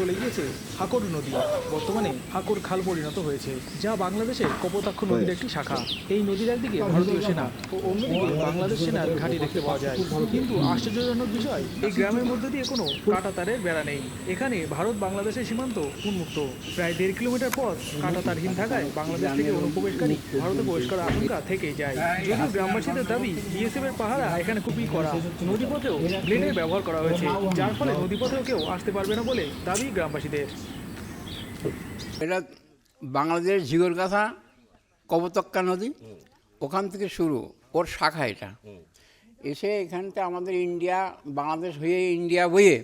চলে গিয়েছে হাকর নদী। বর্তমানে হাকর খাল পরিণত হয়েছে যা বাংলাদেশের কপোতাক্ষ নদীর একটি শাখা। এই নদীর একদিকে ভারতীয় সেনা ও অন্যদিকে বাংলাদেশ সেনার ঘাঁটি দেখতে পাওয়া যায়। কিন্তু আশ্চর্যজনক বিষয় এই গ্রামের মধ্যে দিয়ে কোনো কাঁটাতারের বেড়া নেই। এখানে ভারত বাংলাদেশের সীমান্ত উন্মুক্ত। প্রায় দেড় কিলোমিটার পথ কাঁটাতারহীন থাকায় বাংলাদেশ থেকে অনুপ্রবেশকারী ভারতে প্রবেশ করার আশঙ্কা থেকেই যায়। যদিও গ্রামবাসীদের দাবি বিএসএফ এর পাহারা এখানে খুবই করা নদীপথেও ব্লেডের ব্যবহার করা হয়েছে যার ফলে নদীপথেও কেউ আসতে পারবে না বলে দাবি গ্রামবাসীদের। এটা বাংলাদেশ ঝিগরগাথা কবতক্কা নদী ওখান থেকে শুরু ওর শাখা এটা। এসে এখানতে আমাদের ইন্ডিয়া বাংলাদেশ হয়ে ইন্ডিয়া বয়ে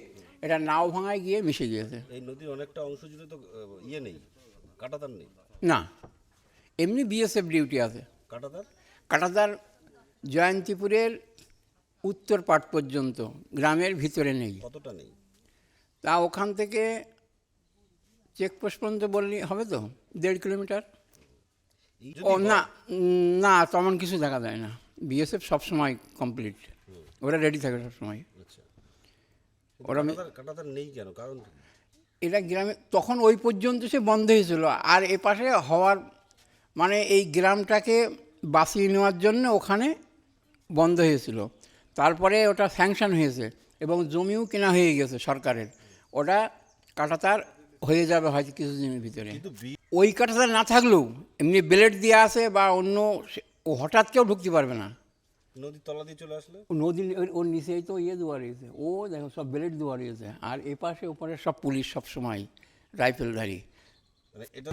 এটা নাও ভাঙায় গিয়ে মিশে গিয়েছে। এই নদীর অনেকটা অংশ জুড়ে তো ইয়ে নেই কাটাতার নেই? না এমনি বিএসএফ ডিউটি আছে। কাটাতার? কাটাতার জয়ন্তীপুরের উত্তর পাট পর্যন্ত গ্রামের ভিতরে নেই। কতটা নেই? তা ওখান থেকে চেকপোস্ট পর্যন্ত বললি হবে তো? দেড় কিলোমিটার? ও না না তেমন কিছু দেখা যায় না। বিএসএফ সবসময় কমপ্লিট ওরা রেডি থাকে সবসময়। আচ্ছা। ওরা কাটাতার নেই কেন? কারণ এটা গ্রামে তখন ওই পর্যন্ত সে বন্ধ হয়েছিল। আর এপাশে হওয়ার মানে এই গ্রামটাকে বাঁচিয়ে নেওয়ার জন্য ওখানে বন্ধ হয়েছিল। তারপরে ওটা স্যাংশন হয়েছে এবং জমিও কেনা হয়ে গেছে সরকারের। ওটা কাটাতার হয়ে যাবে হয়তো কিছু দিনের ভিতরে। ওই কাটাতার না থাকলেও এমনি ব্লেড দিয়ে আসে বা অন্য ও হঠাৎ কেউ ঢুকতে পারবে না। নদীর তলা দিয়ে চলে আসলে? নদী ওর- ওর নিচেই তো ইয়ে দেওয়া রয়েছে। ও দেখো সব ব্লেড দেওয়া রয়েছে। আর এপাশে ওপারে সব পুলিশ সব সময় রাইফেলধারী। মানে এটা